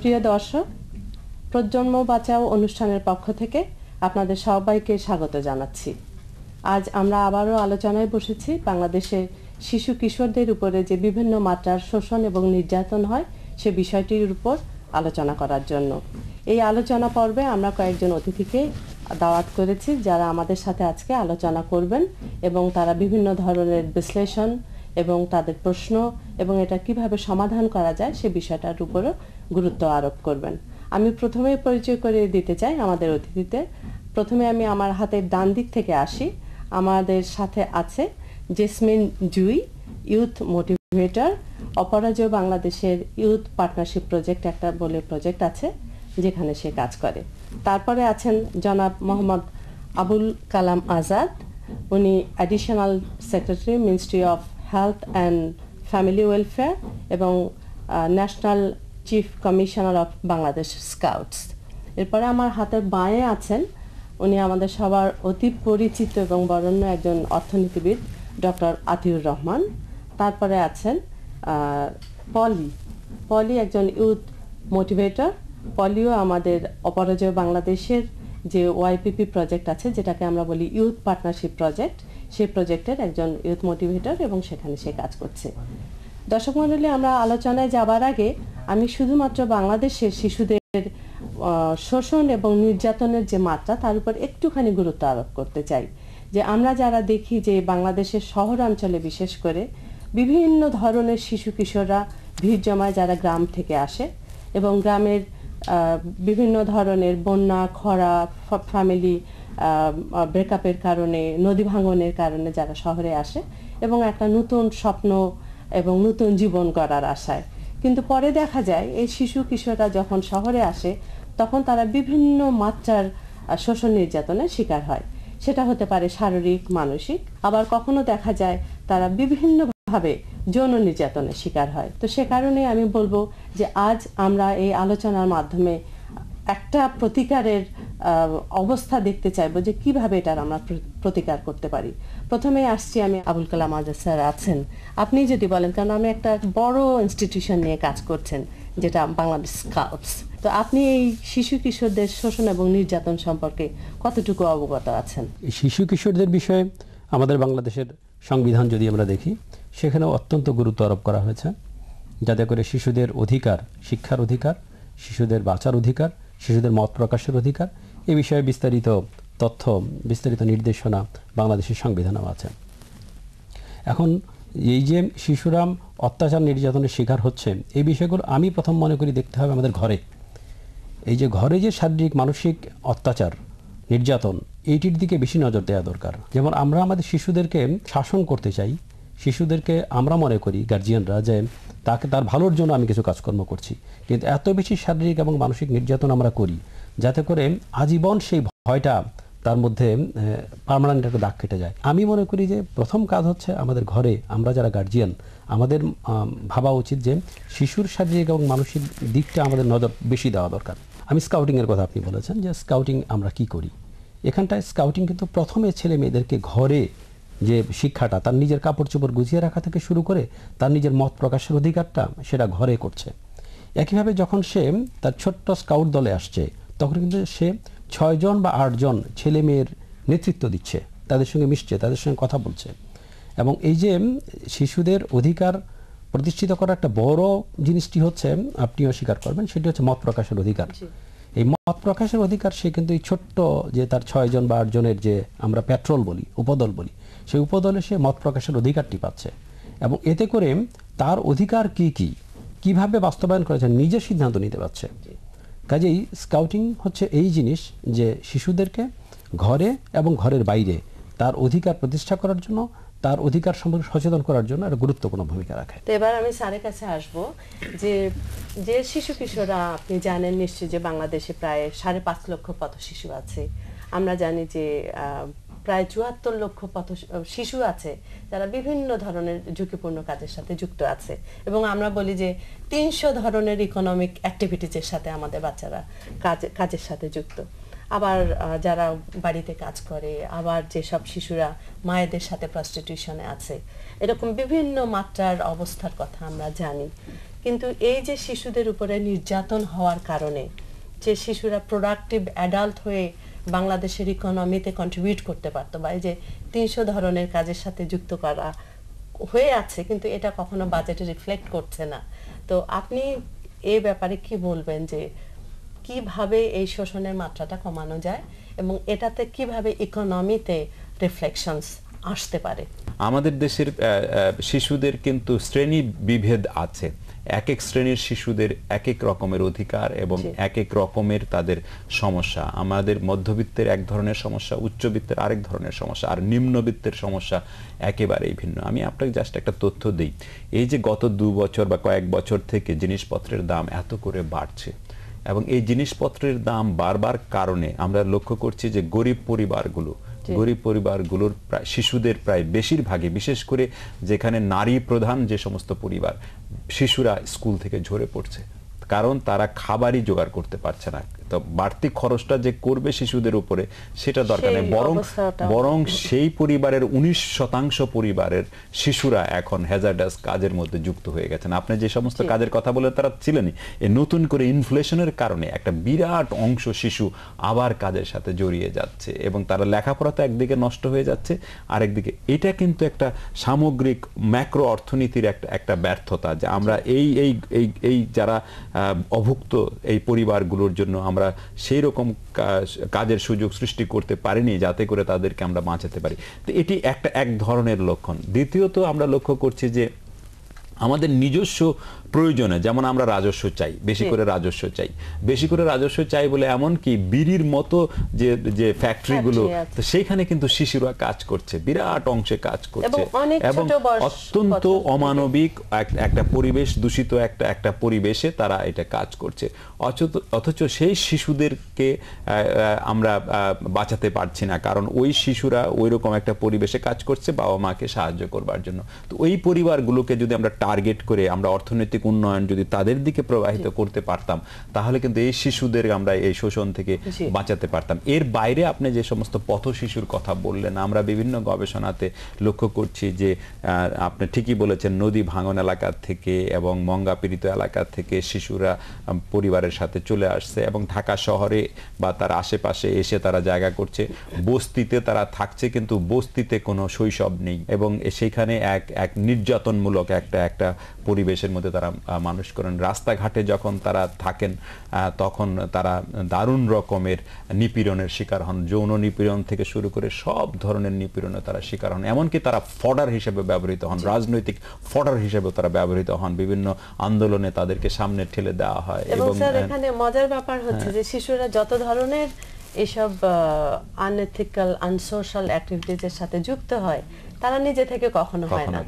প্রিয় দর্শক, প্রজন্ম বাঁচাও অনুষ্ঠানের পক্ষ থেকে আপনাদের সবাইকে স্বাগত জানাচ্ছি। আজ আমরা আবারও আলোচনায় বসেছি বাংলাদেশের শিশু কিশোরদের উপরে যে বিভিন্ন মাত্রার শোষণ এবং নির্যাতন হয়, সে বিষয়টির উপর আলোচনা করার জন্য। এই আলোচনা পর্বে আমরা কয়েকজন অতিথিকে দাওয়াত করেছি যারা আমাদের সাথে আজকে আলোচনা করবেন এবং তারা বিভিন্ন ধরনের বিশ্লেষণ এবং তাদের প্রশ্ন এবং এটা কীভাবে সমাধান করা যায় সে বিষয়টার উপরও গুরুত্ব আরোপ করবেন। আমি প্রথমে পরিচয় করে দিতে চাই আমাদের অতিথিদের। প্রথমে আমি আমার হাতের ডান দিক থেকে আসি। আমাদের সাথে আছে Jasmine Jui, youth motivator, Aparajeyo বাংলাদেশের ইউথ পার্টনারশিপ প্রজেক্ট একটা বলে প্রজেক্ট আছে, যেখানে সে কাজ করে। তারপরে আছেন জনাব মোহাম্মদ আবুল কালাম আজাদ। উনি additional secretary ministry of health and family welfare এবং national chief commissioner of Bangladesh scouts এরপরে আমার হাতের বাঁয়ে আছেন। উনি আমাদের সবার অতি পরিচিত এবং বরণ্য একজন অর্থনীতিবিদ, ডক্টর আতিউর রহমান। তারপরে আছেন পলি। পলি একজন ইউথ মোটিভেটর। পলিও আমাদের অপরাজয় বাংলাদেশের যে ওয়াইপিপি প্রজেক্ট আছে, যেটাকে আমরা বলি ইউথ পার্টনারশিপ প্রজেক্ট, সেই প্রজেক্টের একজন ইউথ মোটিভেটর এবং সেখানে সে কাজ করছে। দর্শক মণ্ডলী, আমরা আলোচনায় যাবার আগে আমি শুধুমাত্র বাংলাদেশের শিশুদের শোষণ এবং নির্যাতনের যে মাত্রা, তার উপর একটুখানি গুরুত্ব আরোপ করতে চাই। যে আমরা যারা দেখি যে বাংলাদেশের শহরাঞ্চলে বিশেষ করে বিভিন্ন ধরনের শিশু কিশোররা ভিড় জমায় যারা গ্রাম থেকে আসে এবং গ্রামের বিভিন্ন ধরনের বন্যা, খরা ফ্যামিলি ব্রেকআপের কারণে, নদী ভাঙনের কারণে যারা শহরে আসে এবং একটা নতুন স্বপ্ন এবং নতুন জীবন গড়ার আশায়। কিন্তু পরে দেখা যায়, এই শিশু কিশোররা যখন শহরে আসে, তখন তারা বিভিন্ন মাত্রার শোষণ নির্যাতনের শিকার হয়। সেটা হতে পারে শারীরিক, মানসিক। আবার কখনো দেখা যায়, তারা বিভিন্নভাবে যৌন নির্যাতনের শিকার হয়। তো সে কারণে আমি বলব যে আজ আমরা এই আলোচনার মাধ্যমে, একটা প্রতিকারের অবস্থা দেখতে চাইব যে কীভাবে এটার আমরা প্রতিকার করতে পারি। প্রথমে আসছি আমি আবুল কালাম আজাদ স্যার আছেন। আপনি যদি বলেন, কারণ আমি একটা বড় ইনস্টিটিউশন নিয়ে কাজ করছেন, যেটা বাংলাদেশ স্কাউটস তো আপনি এই শিশু কিশোরদের শোষণ এবং নির্যাতন সম্পর্কে কতটুকু অবগত আছেন? শিশু কিশোরদের বিষয়ে আমাদের বাংলাদেশের সংবিধান যদি আমরা দেখি, সেখানেও অত্যন্ত গুরুত্ব আরোপ করা হয়েছে। যাতে করে শিশুদের অধিকার, শিক্ষার অধিকার, শিশুদের বাঁচার অধিকার, শিশুদের মত প্রকাশের অধিকার, এ বিষয়ে বিস্তারিত তথ্য, বিস্তারিত নির্দেশনা বাংলাদেশের সংবিধানেও আছে। এখন এই যে শিশুরাম অত্যাচার নির্যাতনের শিকার হচ্ছে, এই বিষয়গুলো আমি প্রথম মনে করি দেখতে হবে আমাদের ঘরে। এই যে ঘরে যে শারীরিক, মানসিক অত্যাচার, নির্যাতন, এইটির দিকে বেশি নজর দেওয়া দরকার। যেমন আমরা আমাদের শিশুদেরকে শাসন করতে চাই, শিশুদেরকে আমরা মনে করি গার্জিয়ানরা যে তাকে, তার ভালোর জন্য আমি কিছু কাজকর্ম করছি। কিন্তু এত বেশি শারীরিক এবং মানসিক নির্যাতন আমরা করি, যাতে করে আজীবন সেই ভয়টা তার মধ্যে পারমানেন্ট একটা দাগ কেটে যায়। আমি মনে করি যে প্রথম কাজ হচ্ছে আমাদের ঘরে আমরা যারা গার্জিয়ান আমাদের ভাবা উচিত যে শিশুর শারীরিক এবং মানসিক দিকটা আমাদের নজর বেশি দেওয়া দরকার। আমি স্কাউটিংয়ের কথা আপনি বলেছেন যে স্কাউটিং আমরা কি করি? এখানটায় স্কাউটিং কিন্তু প্রথমে ছেলে মেয়েদেরকে ঘরে যে শিক্ষাটা, তার নিজের কাপড় চোপড় গুছিয়ে রাখা থেকে শুরু করে তার নিজের মত প্রকাশের অধিকারটা সেটা ঘরে করছে। একইভাবে যখন সে তার ছোট্ট স্কাউট দলে আসছে, তখন কিন্তু সে ছয়জন বা আটজন ছেলে মেয়ের নেতৃত্ব দিচ্ছে তাদের সঙ্গে মিশছে তাদের সঙ্গে কথা বলছে। এবং এই যে শিশুদের অধিকার প্রতিষ্ঠিত করার একটা বড় জিনিসটি হচ্ছে আপনিও স্বীকার করবেন সেটি হচ্ছে মত প্রকাশের অধিকার। এই মত প্রকাশের অধিকার সে কিন্তু এই ছোট্ট যে তার ছয়জন বা আটজনের যে আমরা পেট্রোল বলি উপদল বলি সেই উপদলে সে মত প্রকাশের অধিকারটি পাচ্ছে। এবং এতে করে তার অধিকার কি কি কীভাবে বাস্তবায়ন করেছে নিজের সিদ্ধান্ত নিতে পারছে। কাজেই স্কাউটিং হচ্ছে এই জিনিস যে শিশুদেরকে ঘরে এবং ঘরের বাইরে তার অধিকার প্রতিষ্ঠা করার জন্য, তার অধিকার সম্পর্কে সচেতন করার জন্য একটা গুরুত্বপূর্ণ ভূমিকা রাখে। তো এবার আমি স্যারের কাছে আসব যে যে শিশু কিশোররা আপনি জানেন নিশ্চয়ই যে বাংলাদেশে প্রায় সাড়ে পাঁচ লক্ষ পথ শিশু আছে। আমরা জানি যে প্রায় চুয়াত্তর লক্ষ পথ শিশু আছে যারা বিভিন্ন ধরনের ঝুঁকিপূর্ণ কাজের সাথে যুক্ত আছে। এবং আমরা বলি যে তিনশো ধরনের ইকোনমিক অ্যাক্টিভিটিজের সাথে আমাদের বাচ্চারা কাজ কাজের সাথে যুক্ত। আবার যারা বাড়িতে কাজ করে, আবার যেসব শিশুরা মায়েদের সাথে প্রস্টিটিউশনে আছে, এরকম বিভিন্ন মাত্রার অবস্থার কথা আমরা জানি। কিন্তু এই যে শিশুদের উপরে নির্যাতন হওয়ার কারণে, যে শিশুরা প্রোডাক্টিভ অ্যাডাল্ট হয়ে বাংলাদেশের ইকোনমিতে কন্ট্রিবিউট করতে পারতো বা এই যে তিনশো ধরনের কাজের সাথে যুক্ত করা হয়ে আছে, কিন্তু এটা কখনো বাজেটে রিফ্লেক্ট করছে না। তো আপনি এ ব্যাপারে কি বলবেন যে কীভাবে এই শোষণের মাত্রাটা কমানো যায় এবং এটাতে কীভাবে ইকোনমিতে রিফ্লেকশনস আসতে পারে? আমাদের দেশের শিশুদের কিন্তু শ্রেণি বিভেদ আছে। এক এক শ্রেণির শিশুদের এক এক রকমের অধিকার এবং এক এক রকমের তাদের সমস্যা। আমাদের মধ্যবিত্তের এক ধরনের সমস্যা উচ্চবিত্তের আরেক ধরনের সমস্যা আর নিম্নবিত্তের সমস্যা একেবারেই ভিন্ন। আমি আপনাকে জাস্ট একটা তথ্য দিই। এই যে গত দু বছর বা কয়েক বছর থেকে জিনিসপত্রের দাম এত করে বাড়ছে এবং এই জিনিসপত্রের দাম বারবার কারণে আমরা লক্ষ্য করছি যে গরিব পরিবারগুলো গরিব পরিবারগুলোর প্রায় শিশুদের প্রায় বেশিরভাগই বিশেষ করে যেখানে নারী প্রধান যে সমস্ত পরিবার শিশুরা স্কুল থেকে ঝরে পড়ছে। কারণ তারা খাবারই জোগাড় করতে পারছে না। তো বাড়তি খরচটা যে করবে শিশুদের উপরে সেটা দরকার নেই। বরং বরং সেই পরিবারের উনিশ শতাংশ পরিবারের শিশুরা এখন হ্যাজার্ডাস কাজের মধ্যে যুক্ত হয়ে গেছেন। আপনি যে সমস্ত কাজের কথা বলে তারা ছিলেনই এই নতুন করে ইনফ্লেশনের কারণে একটা বিরাট অংশ শিশু আবার কাজের সাথে জড়িয়ে যাচ্ছে এবং তারা লেখাপড়া তো একদিকে নষ্ট হয়ে যাচ্ছে আরেকদিকে এটা কিন্তু একটা সামগ্রিক ম্যাক্রো অর্থনীতির একটা একটা ব্যর্থতা যে আমরা এই এই এই যারা অভুক্ত এই পরিবারগুলোর জন্য আমরা সেই রকম কাজের সুযোগ সৃষ্টি করতে পারিনি যাতে করে তাদেরকে আমরা বাঁচাতে পারি। তো এটি একটা এক ধরনের লক্ষণ। দ্বিতীয়ত আমরা লক্ষ্য করছি যে আমাদের নিজস্ব প্রয়োজনে যেমন আমরা রাজস্ব চাই বেশি করে রাজস্ব চাই। বেশি করে রাজস্ব চাই বলে এমন কি বিড়ির মতো যে যে ফ্যাক্টরিগুলো তো সেইখানে কিন্তু শিশুরা কাজ করছে বিরাট অংশে কাজ করছে। এবং অত্যন্ত অমানবিক একটা পরিবেশ দূষিত একটা একটা পরিবেশে তারা এটা কাজ করছে। অথচ সেই শিশুদেরকে আমরা বাঁচাতে পারছি না। কারণ ওই শিশুরা ওই রকম একটা পরিবেশে কাজ করছে বাবা মাকে সাহায্য করবার জন্য। তো ওই পরিবারগুলোকে যদি আমরা টার্গেট করে আমরা অর্থনৈতিক উন্নয়ন যদি তাদের দিকে প্রবাহিত করতে পারতাম তাহলে কিন্তু এই শিশুদের আমরা এই শোষণ থেকে বাঁচাতে পারতাম। এর বাইরে আপনি যে সমস্ত পথ শিশুর কথা বললেন আমরা বিভিন্ন গবেষণাতে লক্ষ্য করছি যে আপনি ঠিকই বলেছেন নদী ভাঙন এলাকা থেকে এবং মঙ্গা পীড়িত এলাকা থেকে শিশুরা পরিবারের সাথে চলে আসছে এবং ঢাকা শহরে বা তার আশেপাশে এসে তারা জায়গা করছে। বস্তিতে তারা থাকছে কিন্তু বস্তিতে কোনো শৈশব নেই এবং সেখানে এক এক নির্যাতনমূলক একটা একটা পরিবেশের মধ্যে তারা মানুষ করেন। রাস্তাঘাটে যখন তারা থাকেন তখন তারা দারুণ রকমের নিপীড়নের শিকার হন। যৌন নিপীড়ন থেকে শুরু করে সব ধরনের নিপীড়নে তারা শিকার হন। এমনকি তারা ফডার হিসেবে ব্যবহৃত হন রাজনৈতিক ফডার হিসেবে তারা ব্যবহৃত হন। বিভিন্ন আন্দোলনে তাদেরকে সামনে ঠেলে দেওয়া হয় এবং এখানে মজার ব্যাপার হচ্ছে যে শিশুরা যত ধরনের এসব আনএথিক্যাল আনসোশাল অ্যাক্টিভিটিজের সাথে যুক্ত হয় তারা নিজে থেকে কখনো হয় না।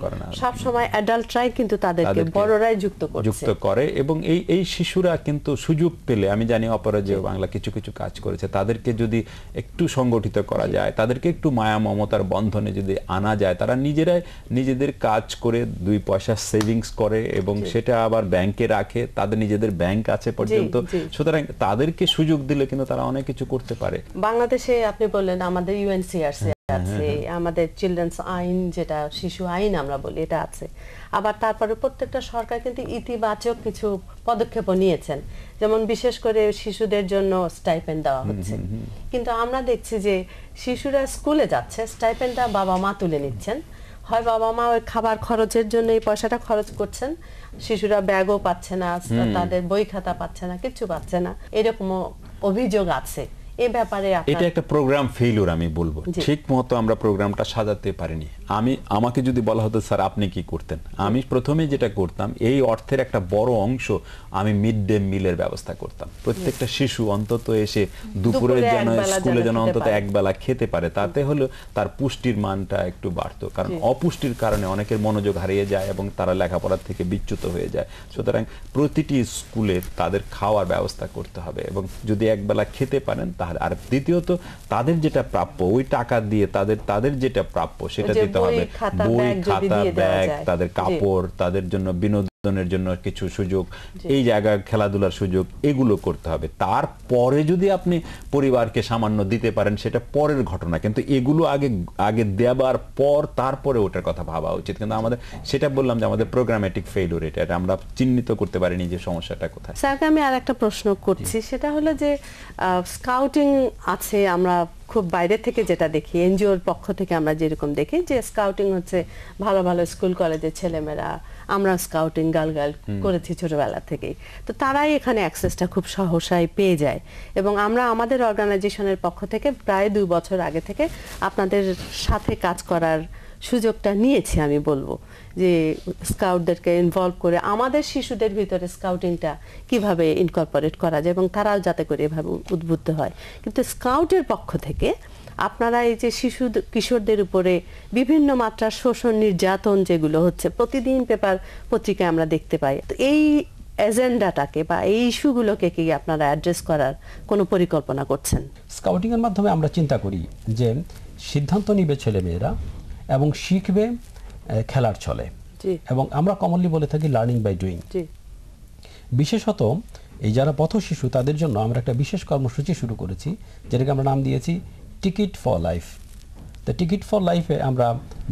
সব সময় অ্যাডাল্টরাই কিন্তু তাদেরকে বড়রাই যুক্ত করছে। যুক্ত করে এবং এই এই শিশুরা কিন্তু সুযোগ পেলে আমি জানি অপরাজেয় বাংলা কিছু কিছু কাজ করেছে তাদেরকে যদি একটু সংগঠিত করা যায় তাদেরকে একটু মায়া মমতার বন্ধনে যদি আনা যায় তারা নিজেরাই নিজেদের কাজ করে দুই পয়সা সেভিংস করে এবং সেটা আবার ব্যাংকে রাখে তাদের নিজেদের ব্যাংক আছে পর্যন্ত। সুতরাং তাদেরকে সুযোগ দিলে কিন্তু তারা অনেক কিছু করতে পারে। বাংলাদেশে আপনি বললেন আমাদের ইউএনসিআরসি আছে আমাদের চিলড্রেন্স আইন যেটা শিশু আইন আমরা বলি এটা আছে। আবার তারপরে প্রত্যেকটা সরকার কিন্তু ইতিবাচক কিছু পদক্ষেপ নিয়েছেন। যেমন বিশেষ করে শিশুদের জন্য স্টাইপেন্ড দেওয়া হচ্ছে। কিন্তু আমরা দেখছি যে শিশুরা স্কুলে যাচ্ছে স্টাইপেন্ডটা বাবা মা তুলে নিচ্ছেন। হয় বাবা মা ওই খাবার খরচের জন্য এই পয়সাটা খরচ করছেন শিশুরা ব্যাগও পাচ্ছে না তাদের বই খাতা পাচ্ছে না কিছু পাচ্ছে না। এরকমও অভিযোগ আছে। এ ব্যাপারে এটা একটা প্রোগ্রাম ফেলুর আমি বলব। ঠিক মতো আমরা প্রোগ্রামটা সাজাতে পারিনি। আমি আমাকে যদি বলা হতো স্যার আপনি কি করতেন? আমি প্রথমে যেটা করতাম এই অর্থের একটা বড় অংশ আমি মিড ডে মিলের ব্যবস্থা করতাম। প্রত্যেকটা শিশু অন্তত এসে দুপুরে যেন স্কুলে যেন অন্তত। একবেলা খেতে পারে তাতে হলো তার পুষ্টির মানটা একটু বাড়তো। কারণ অপুষ্টির কারণে অনেকের মনোযোগ হারিয়ে যায় এবং তারা লেখাপড়ার থেকে বিচ্যুত হয়ে যায়। সুতরাং প্রতিটি স্কুলে তাদের খাওয়ার ব্যবস্থা করতে হবে এবং যদি একবেলা খেতে পারেন তাহলে আর দ্বিতীয়ত তাদের যেটা প্রাপ্য ওই টাকা দিয়ে তাদের তাদের যেটা প্রাপ্য সেটা দিতে হবে। বই খাতা ব্যাগ তাদের কাপড় তাদের জন্য বিনোদন বিনোদনের জন্য কিছু সুযোগ এই জায়গায় খেলাধুলার সুযোগ এগুলো করতে হবে। তারপরে যদি আপনি পরিবারকে সামান্য দিতে পারেন সেটা পরের ঘটনা। কিন্তু এগুলো আগে আগে দেবার পর তারপরে ওটার কথা ভাবা উচিত। কিন্তু আমাদের সেটা বললাম যে আমাদের প্রোগ্রামেটিক ফেইলুর এটা এটা আমরা চিহ্নিত করতে পারিনি যে সমস্যাটা কোথায়। স্যারকে আমি আর একটা প্রশ্ন করছি। সেটা হলো যে স্কাউটিং আছে আমরা খুব বাইরে থেকে যেটা দেখি এনজিওর পক্ষ থেকে আমরা যেরকম দেখি যে স্কাউটিং হচ্ছে ভালো ভালো স্কুল কলেজের ছেলেমেয়েরা আমরা স্কাউটিং গাল গাল করেছি ছোটবেলা থেকেই। তো তারাই এখানে অ্যাক্সেসটা খুব সহসায় পেয়ে যায়। এবং আমরা আমাদের অর্গানাইজেশনের পক্ষ থেকে প্রায় দুই বছর আগে থেকে আপনাদের সাথে কাজ করার সুযোগটা নিয়েছি আমি বলব। যে স্কাউটদেরকে ইনভলভ করে আমাদের শিশুদের ভিতরে স্কাউটিংটা কীভাবে ইনকর্পোরেট করা যায় এবং তারাও যাতে করে এভাবে উদ্বুদ্ধ হয়। কিন্তু স্কাউটের পক্ষ থেকে আপনারা এই যে শিশু কিশোরদের উপরে বিভিন্ন মাত্রার শোষণ নির্যাতন যেগুলো হচ্ছে প্রতিদিন পেপার পত্রিকায় আমরা দেখতে পাই। তো এই এজেন্ডাটাকে বা এই ইস্যুগুলোকে কি আপনারা অ্যাড্রেস করার কোনো পরিকল্পনা করছেন? স্কাউটিং এর মাধ্যমে আমরা চিন্তা করি যে সিদ্ধান্ত নিবে ছেলেমেয়েরা এবং শিখবে খেলার ছলে। এবং আমরা কমনলি বলে থাকি লার্নিং বাই ডুইং বিশেষত এই যারা পথ শিশু তাদের জন্য আমরা একটা বিশেষ কর্মসূচি শুরু করেছি যেটাকে আমরা নাম দিয়েছি টিকিট ফর লাইফ তো টিকিট ফর লাইফে আমরা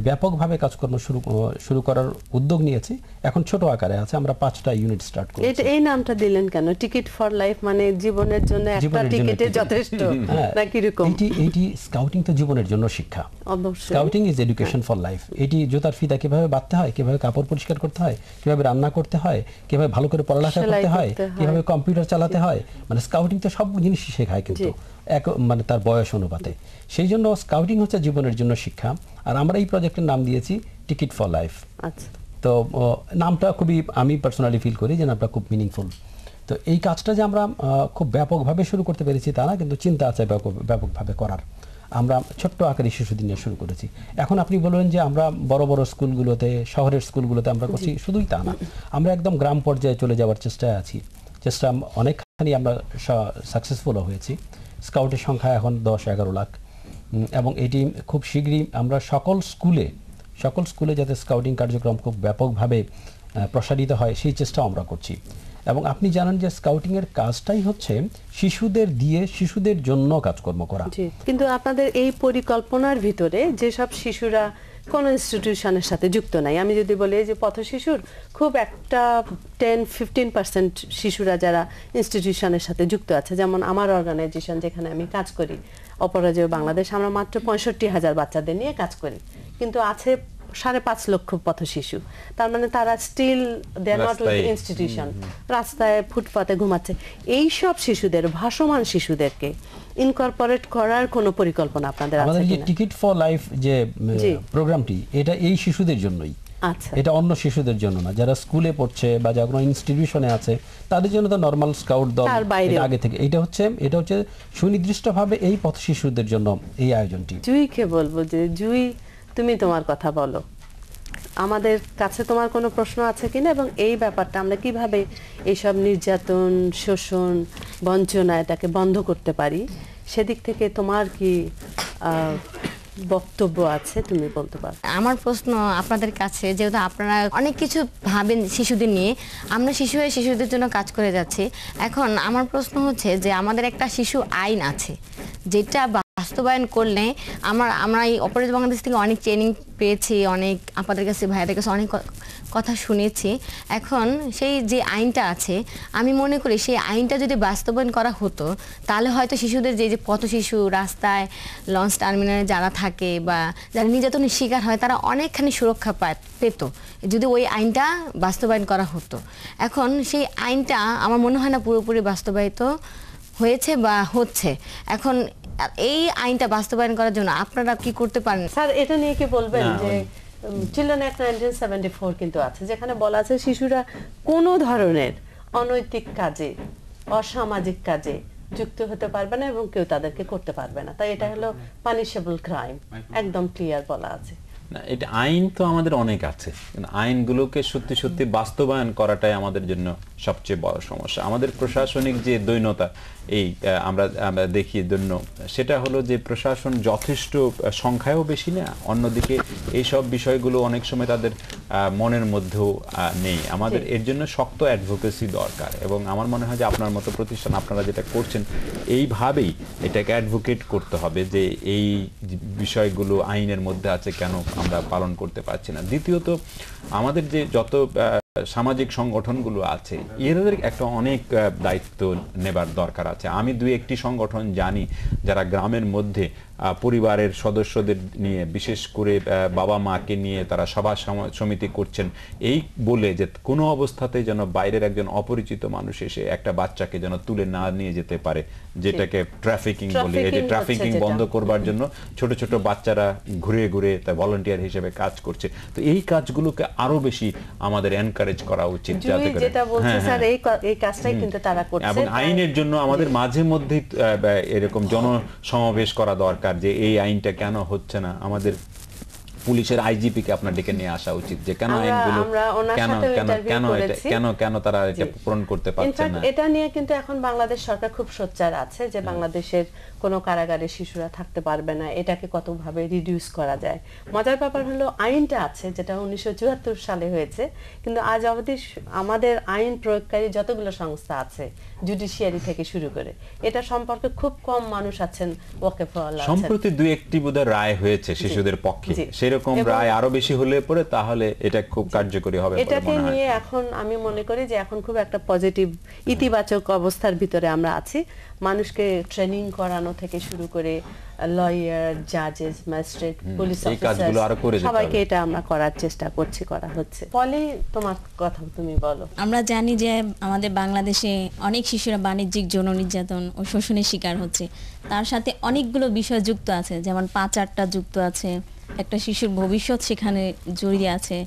ব্যাপকভাবে কাজকর্ম শুরু শুরু করার উদ্যোগ নিয়েছি। এখন ছোট আকারে আছে আমরা পাঁচটা ইউনিট স্টার্ট করেছি। এটা এই নামটা দিলেন কেন? টিকিট ফর লাইফ মানে জীবনের জন্য একটা টিকিটে যথেষ্ট হ্যাঁ, না কীরকম? এটি এটি স্কাউটিং তো জীবনের জন্য শিক্ষা। Scouting is education for life এটি জুতার ফিতা কীভাবে বাঁধতে হয় কীভাবে কাপড় পরিষ্কার করতে হয় কীভাবে রান্না করতে হয় কীভাবে ভালো করে পড়ালেখা করতে হয় কীভাবে কম্পিউটার চালাতে হয় মানে স্কাউটিং তো সব জিনিসই শেখায় কিন্তু। এক মানে তার বয়স অনুপাতে। সেই জন্য স্কাউটিং হচ্ছে জীবনের জন্য শিক্ষা। আর আমরা এই প্রজেক্টের নাম দিয়েছি টিকিট ফর লাইফ আচ্ছা। তো নামটা খুবই আমি পার্সোনালি ফিল করি যে নামটা খুব মিনিংফুল তো এই কাজটা যে আমরা খুব ব্যাপকভাবে শুরু করতে পেরেছি তা না কিন্তু চিন্তা আছে ব্যাপক- ব্যাপকভাবে করার। আমরা ছোট্ট আকারে শিশুদের নিয়ে শুরু করেছি। এখন আপনি বলবেন যে আমরা বড় বড় স্কুলগুলোতে শহরের স্কুলগুলোতে আমরা করছি শুধুই তা না। আমরা একদম গ্রাম পর্যায়ে চলে যাওয়ার চেষ্টায় আছি। চেষ্টা অনেকখানি আমরা সাকসেসফুলও হয়েছি। স্কাউটের সংখ্যা এখন দশ এগারো লাখ। এবং এটি খুব শীঘ্রই আমরা সকল স্কুলে সকল স্কুলে যাতে স্কাউটিং কার্যক্রম খুব ব্যাপকভাবে প্রসারিত হয়, সেই চেষ্টাও আমরা করছি। এবং আপনি জানেন যে স্কাউটিং এর কাজটাই হচ্ছে শিশুদের দিয়ে শিশুদের জন্য কাজকর্ম করা। কিন্তু আপনাদের এই পরিকল্পনার ভিতরে যেসব শিশুরা কোন ইনস্টিটিউশনের সাথে যুক্ত নাই, আমি যদি বলি যে পথ শিশুর, খুব একটা টেন ফিফটিন পার্সেন্ট শিশুরা যারা ইনস্টিটিউশনের সাথে যুক্ত আছে, যেমন আমার অর্গানাইজেশন যেখানে আমি কাজ করি, অপরাজয় বাংলাদেশ, আমরা মাত্র পঁয়ষট্টি হাজার বাচ্চাদের নিয়ে কাজ করি। কিন্তু আছে সাড়ে পাঁচ লক্ষ পথ শিশু। তার মানে তারা still they are not. Institution রাস্তায়। ফুটপাতে ঘুমাচ্ছে। এই সব শিশুদের ভাসমান শিশুদেরকে ইনকর্পোরেট করার কোনো পরিকল্পনা আপনাদের আছে কিনা? টিকিট ফর লাইফ যে প্রোগ্রামটি এটা এই শিশুদের জন্যই। আচ্ছা। এটা অন্য শিশুদের জন্য না। যারা স্কুলে পড়ছে বা যারা কোনো ইনস্টিটিউশনে আছে তাদের জন্য তো নর্মাল স্কাউট দল আগে থেকে। এটা হচ্ছে এটা হচ্ছে সুনির্দিষ্টভাবে এই পথ শিশুদের জন্য এই আয়োজনটি। জুইকে বলব যে জুই তুমি তোমার কথা বলো। আমাদের কাছে তোমার কোনো প্রশ্ন আছে কিনা? এবং এই ব্যাপারটা আমরা কীভাবে এইসব নির্যাতন, শোষণ, বঞ্চনা এটাকে বন্ধ করতে পারি? সেদিক থেকে তোমার কি বক্তব্য আছে? তুমি বলতে পারো। আমার প্রশ্ন আপনাদের কাছে, যেহেতু আপনারা অনেক কিছু ভাবেন শিশুদের নিয়ে, আমরা শিশু হয়ে শিশুদের জন্য কাজ করে যাচ্ছি। এখন আমার প্রশ্ন হচ্ছে যে আমাদের একটা শিশু আইন আছে, যেটা বাস্তবায়ন করলে আমার, আমরা এই অপরাধ বাংলাদেশ থেকে অনেক ট্রেনিং পেয়েছি, অনেক আপনাদের কাছে ভাইয়াদের কাছে অনেক কথা শুনেছি। এখন সেই যে আইনটা আছে, আমি মনে করি সেই আইনটা যদি বাস্তবায়ন করা হতো, তাহলে হয়তো শিশুদের যে যে পথ শিশু রাস্তায় লঞ্চ টার্মিনালে যারা থাকে বা যারা নির্যাতনের শিকার হয়, তারা অনেকখানি সুরক্ষা পেত। যদি ওই আইনটা বাস্তবায়ন করা হতো। এখন সেই আইনটা আমার মনে হয় না পুরোপুরি বাস্তবায়িত হয়েছে বা হচ্ছে। এখন এই আইনটা বাস্তবায়ন করার জন্য আপনারা কি করতে পারেন? স্যার এটা নিয়ে কি বলবেন যে children act nineteen seventy four কিন্তু আছে যেখানে বলা আছে শিশুরা কোনো ধরনের অনৈতিক কাজে অসামাজিক কাজে যুক্ত হতে পারবে না এবং কেউ তাদেরকে করতে পারবে না। তাই এটা হলো পানিশেবল ক্রাইম একদম ক্লিয়ার বলা আছে। না, এটা আইন তো আমাদের অনেক আছে। আইনগুলোকে সত্যি সত্যি বাস্তবায়ন করাটাই আমাদের জন্য সবচেয়ে বড় সমস্যা। আমাদের প্রশাসনিক যে দৈন্যতা, এই আমরা দেখি দৈন্য, সেটা হলো যে প্রশাসন যথেষ্ট সংখ্যায়ও বেশি না, অন্যদিকে এই সব বিষয়গুলো অনেক সময় তাদের মনের মধ্যেও নেই। আমাদের এর জন্য শক্ত অ্যাডভোকেসি দরকার এবং আমার মনে হয় যে আপনার মতো প্রতিষ্ঠান আপনারা যেটা করছেন এইভাবেই এটাকে অ্যাডভোকেট করতে হবে যে এই বিষয়গুলো আইনের মধ্যে আছে কেন আমরা পালন করতে পারছি না। দ্বিতীয়ত আমাদের যে যত সামাজিক সংগঠনগুলো আছে এদের একটা অনেক দায়িত্ব নেবার দরকার আছে। আমি দুই একটি সংগঠন জানি যারা গ্রামের মধ্যে পরিবারের সদস্যদের নিয়ে বিশেষ করে বাবা মাকে নিয়ে তারা সভা সমিতি করছেন। এই বলে যে কোনো অবস্থাতে যেন বাইরের একজন অপরিচিত মানুষ এসে একটা বাচ্চাকে যেন তুলে না নিয়ে যেতে পারে যেটাকে ট্রাফিকিং বলি। এই যে ট্রাফিকিং বন্ধ। করবার জন্য ছোট ছোট বাচ্চারা ঘুরে ঘুরে তা ভলান্টিয়ার হিসেবে কাজ করছে। তো এই কাজগুলোকে আরও বেশি আমাদের এনকারেজ করা উচিত যাতে করে যেটা বলছে হ্যাঁ, স্যার হ্যাঁ। এই এই কাজটাই কিন্তু তারা করছে। এবং আইনের জন্য আমাদের মাঝে মধ্যে এরকম জনসমাবেশ করা দরকার। যে এই আইনটা কেন হচ্ছে না আমাদের পুলিশের আইজিপি কে আপনার ডেকে নিয়ে আসা উচিত যে কেন আইনগুলো কেন কেন কেন কেন কেন তারা এটা পূরণ করতে পারছে না? এটা নিয়ে কিন্তু এখন বাংলাদেশ সরকার খুব সোচ্চার আছে যে বাংলাদেশের কোনো কারাগারে শিশুরা থাকতে পারবে না। এটাকে কতভাবে রিডিউস করা যায়? মজার ব্যাপার হলো আইনটা আছে যেটা উনিশশো চুয়াত্তর সালে হয়েছে। কিন্তু আজ অবধি আমাদের আইন প্রয়োগকারী যতগুলো সংস্থা আছে জুডিশিয়ারি থেকে শুরু করে এটা সম্পর্কে খুব কম মানুষ আছেন ওয়াকেফওয়ালা সম্প্রতি দুই একটি বোধহয় রায় হয়েছে শিশুদের পক্ষে। জি। সেরকম রায় আরও বেশি হলে পরে তাহলে এটা খুব কার্যকরী হবে এটাকে নিয়ে এখন আমি মনে করি যে এখন খুব একটা পজিটিভ ইতিবাচক অবস্থার ভিতরে আমরা আছি। মানুষকে ট্রেনিং করানো থেকে শুরু করে লয়ার জাজেস ম্যাজিস্ট্রেট পুলিশ এই কাজগুলো আরও করে যেতে সবাইকে এটা আমরা করার চেষ্টা করছি করা হচ্ছে। ফলে তোমার কথা তুমি বলো। আমরা জানি যে আমাদের বাংলাদেশে অনেক শিশুরা বাণিজ্যিক যৌন নির্যাতন ও শোষণের শিকার হচ্ছে। তার সাথে অনেকগুলো বিষয় যুক্ত আছে যেমন পাচারটা যুক্ত আছে। একটা শিশুর ভবিষ্যৎ সেখানে জড়িয়ে আছে।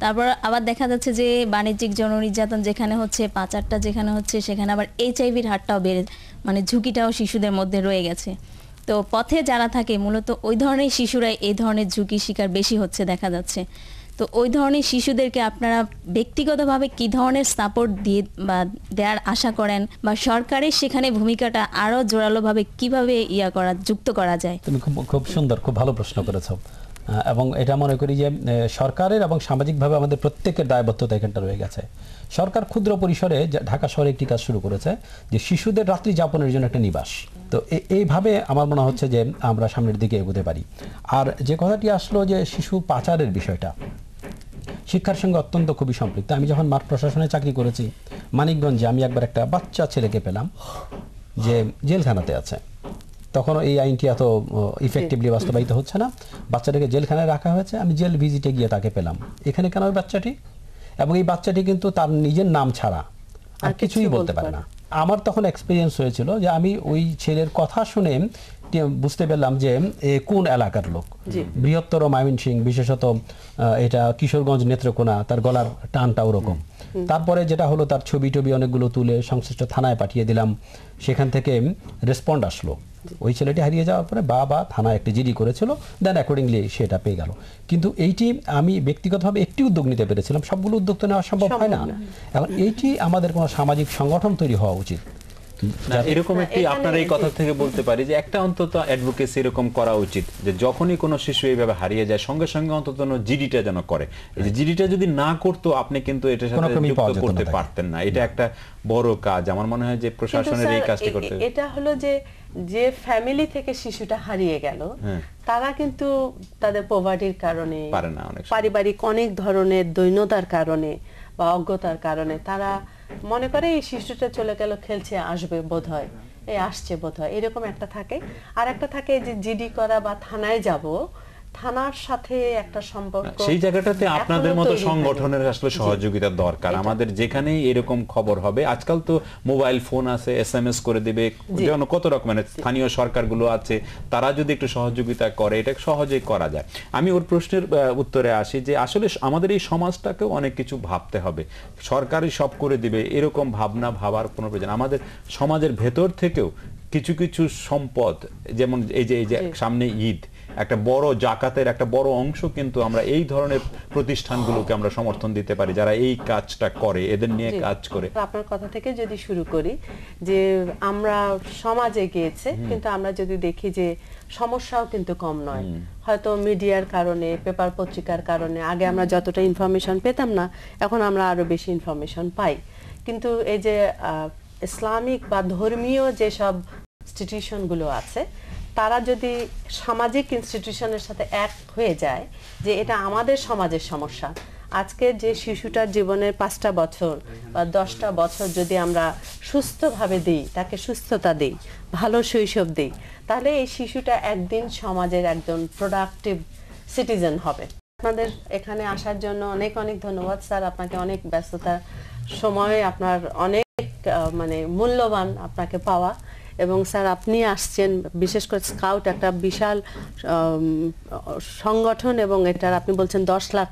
তারপর আবার দেখা যাচ্ছে যে বাণিজ্যিক যৌন নির্যাতন যেখানে হচ্ছে, পাচারটা যেখানে হচ্ছে, সেখানে আবার এইচআইভির হারটাও বেড়ে মানে ঝুঁকিটাও শিশুদের মধ্যে রয়ে গেছে। তো পথে যারা থাকে, মূলত ওই ধরনের শিশুরাই এই ধরনের ঝুঁকি শিকার বেশি হচ্ছে দেখা যাচ্ছে। তো ওই ধরনের শিশুদেরকে আপনারা ব্যক্তিগতভাবে কি ধরনের সাপোর্ট দিয়ে বা দেওয়ার আশা করেন বা সরকারের সেখানে ভূমিকাটা আরও জোরালোভাবে কীভাবে ইয়া করা, যুক্ত করা যায়? তুমি খুব খুব সুন্দর, খুব ভালো প্রশ্ন করেছ। এবং এটা মনে করি যে সরকারের এবং সামাজিকভাবে আমাদের প্রত্যেকের দায়বদ্ধতা এখানটা রয়ে গেছে। সরকার ক্ষুদ্র পরিসরে ঢাকা শহরে একটি কাজ শুরু করেছে যে শিশুদের রাত্রি যাপনের জন্য একটা নিবাস। তো এইভাবে আমার মনে হচ্ছে যে আমরা সামনের দিকে এগোতে পারি। আর যে কথাটি আসলো যে শিশু পাচারের বিষয়টা, শিক্ষার সঙ্গে অত্যন্ত খুবই সম্পৃক্ত। আমি যখন মাঠ প্রশাসনে চাকরি করেছি, মানিকগঞ্জে আমি একবার একটা বাচ্চা ছেলেকে পেলাম, যে জেলখানাতে আছে। তখন এই আইনটি এত ইফেক্টিভলি বাস্তবায়িত হচ্ছে না। বাচ্চাটাকে জেলখানায় রাখা হয়েছে। আমি জেল ভিজিটে গিয়ে তাকে পেলাম। এখানে কেন ওই বাচ্চাটি? এবং এই বাচ্চাটি কিন্তু তার নিজের নাম ছাড়া আর কিছুই বলতে পারে না। আমার তখন এক্সপিরিয়েন্স হয়েছিল যে আমি ওই ছেলের কথা শুনে বুঝতে পারলাম যে এ কোন এলাকার লোক। বৃহত্তর ময়মনসিং বিশেষত এটা কিশোরগঞ্জ নেত্রকোনা তার গলার টানটা ওরকম। তারপরে যেটা হলো তার ছবি টবি অনেকগুলো তুলে সংশ্লিষ্ট থানায় পাঠিয়ে দিলাম। সেখান থেকে রেসপন্ড আসলো। ওই ছেলেটি হারিয়ে যাওয়ার পরে বাবা থানা একটি জিডি করেছিল দেন অ্যাকর্ডিংলি সেটা পেয়ে গেল। কিন্তু এইটি আমি ব্যক্তিগতভাবে একটি উদ্যোগ নিতে পেরেছিলাম সবগুলো উদ্যোগ তো নেওয়া সম্ভব হয় না। এখন এইটি আমাদের কোনো সামাজিক সংগঠন তৈরি হওয়া উচিত। এরকম একটি আপনার এই কথা থেকে বলতে পারি যে একটা অন্তত অ্যাডভোকেসি এরকম করা উচিত যে যখনই কোনো শিশু এইভাবে হারিয়ে যায় সঙ্গে সঙ্গে অন্তত জিডিটা যেন করে। এই যে জিডিটা যদি না করতো আপনি কিন্তু এটার সাথে যুক্ত করতে পারতেন না। এটা একটা বড় কাজ। আমার মনে হয় যে প্রশাসনের এই কাজটি করতে এটা হলো যে যে ফ্যামিলি থেকে শিশুটা হারিয়ে গেল হ্যাঁ। তারা কিন্তু তাদের পোভার্টির কারণে অনেক পারিবারিক অনেক ধরনের দৈন্যতার কারণে বা অজ্ঞতার কারণে তারা মনে করে এই শিশুটা চলে গেল, খেলছে, আসবে বোধ হয় এই আসছে বোধ হয় এরকম একটা থাকে। আর একটা থাকে যে জিডি করা বা থানায় যাব থানার সাথে একটা সম্পর্ক সেই জায়গাটাতে আপনাদের মতো সংগঠনের আসলে জি। সহযোগিতার দরকার। আমাদের যেখানেই এরকম খবর হবে আজকাল তো মোবাইল ফোন আছে এস এম এস করে দেবে জি। যেমন কত রকমের স্থানীয় সরকারগুলো আছে তারা যদি একটু সহযোগিতা করে এটা সহজেই করা যায়। আমি ওর প্রশ্নের উত্তরে আসি যে আসলে আমাদের এই সমাজটাকেও অনেক কিছু ভাবতে হবে। সরকারই সব করে দিবে এরকম ভাবনা ভাবার কোনো প্রয়োজন আমাদের সমাজের ভেতর থেকেও কিছু কিছু সম্পদ যেমন এই যে এই যে সামনে ঈদ একটা বড় জাকাতের একটা বড় অংশ কিন্তু আমরা এই ধরনের প্রতিষ্ঠানগুলোকে আমরা সমর্থন দিতে পারি যারা এই কাজটা করে এদের নিয়ে কাজ করে। আপনার কথা থেকে যদি শুরু করি যে আমরা সমাজে গিয়েছে কিন্তু আমরা যদি দেখি যে সমস্যাও কিন্তু কম নয়। হয়তো মিডিয়ার কারণে পেপার পত্রিকার কারণে আগে আমরা যতটা ইনফরমেশন পেতাম না এখন আমরা আরও বেশি ইনফরমেশন পাই। কিন্তু এই যে ইসলামিক বা ধর্মীয় যেসব ইনস্টিটিউশনগুলো আছে তারা যদি সামাজিক ইনস্টিটিউশনের সাথে এক হয়ে যায় যে এটা আমাদের সমাজের সমস্যা, আজকে যে শিশুটার জীবনের পাঁচটা বছর বা দশটা বছর যদি আমরা সুস্থভাবে দিই, তাকে সুস্থতা দিই, ভালো শৈশব দিই, তাহলে এই শিশুটা একদিন সমাজের একজন প্রোডাক্টিভ সিটিজেন হবে। আপনাদের এখানে আসার জন্য অনেক অনেক ধন্যবাদ স্যার। আপনাকে অনেক ব্যস্ততার সময়ে, আপনার অনেক মানে মূল্যবান আপনাকে পাওয়া। এবং স্যার আপনি আসছেন বিশেষ করে স্কাউট একটা বিশাল সংগঠন এবং এটার আপনি বলছেন দশ লাখ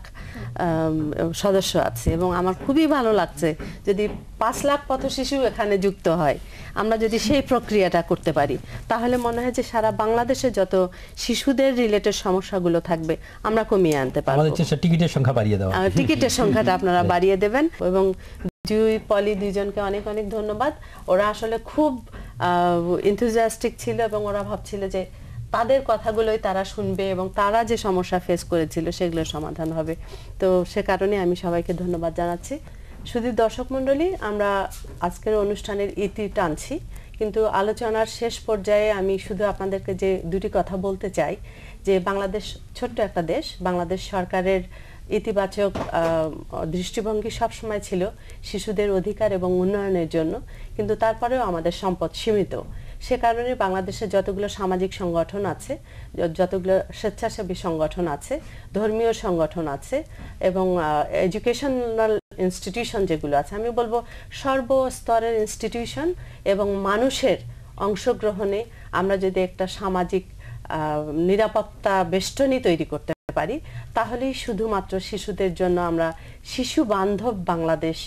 সদস্য আছে এবং আমার খুবই ভালো লাগছে যদি পাঁচ লাখ পথ শিশু এখানে যুক্ত হয় আমরা যদি সেই প্রক্রিয়াটা করতে পারি তাহলে মনে হয় যে সারা বাংলাদেশে যত শিশুদের রিলেটেড সমস্যাগুলো থাকবে আমরা কমিয়ে আনতে পারব। টিকিটের সংখ্যা বাড়িয়ে দেওয়া। টিকিটের সংখ্যাটা আপনারা বাড়িয়ে দেবেন এবং জুই পলি দুইজনকে অনেক অনেক ধন্যবাদ। ওরা আসলে খুব ইনথুজিয়াস্টিক ছিল এবং ওরা ভাবছিল যে তাদের কথাগুলোই তারা শুনবে এবং তারা যে সমস্যা ফেস করেছিল সেগুলোর সমাধান হবে। তো সে কারণে আমি সবাইকে ধন্যবাদ জানাচ্ছি। শুধু দর্শক মণ্ডলী, আমরা আজকের অনুষ্ঠানের ইতি টানছি, কিন্তু আলোচনার শেষ পর্যায়ে আমি শুধু আপনাদেরকে যে দুটি কথা বলতে চাই, যে বাংলাদেশ, ছোট্ট একটা দেশ, বাংলাদেশ সরকারের ইতিবাচক দৃষ্টিভঙ্গি সবসময় ছিল শিশুদের অধিকার এবং উন্নয়নের জন্য, কিন্তু তারপরেও আমাদের সম্পদ সীমিত। সে কারণে বাংলাদেশে যতগুলো সামাজিক সংগঠন আছে যতগুলো স্বেচ্ছাসেবী সংগঠন আছে, ধর্মীয় সংগঠন আছে এবং এডুকেশনাল ইনস্টিটিউশন যেগুলো আছে, আমি বলব সর্বস্তরের ইনস্টিটিউশন এবং মানুষের অংশগ্রহণে আমরা যদি একটা সামাজিক নিরাপত্তা বেষ্টনী তৈরি করতে পারি, তাহলেই শুধুমাত্র শিশুদের জন্য আমরা শিশু বান্ধব বাংলাদেশ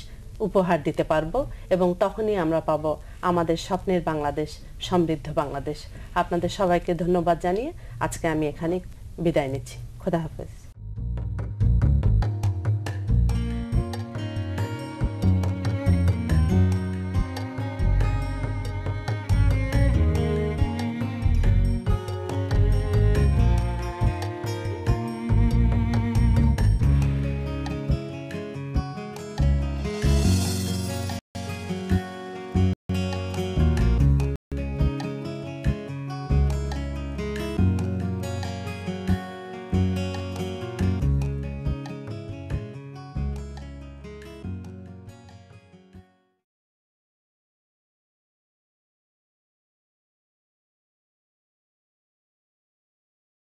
উপহার দিতে পারব এবং তখনই আমরা পাব আমাদের স্বপ্নের বাংলাদেশ, সমৃদ্ধ বাংলাদেশ। আপনাদের সবাইকে ধন্যবাদ জানিয়ে আজকে আমি এখানে বিদায় নিচ্ছি। খোদা হাফেজ।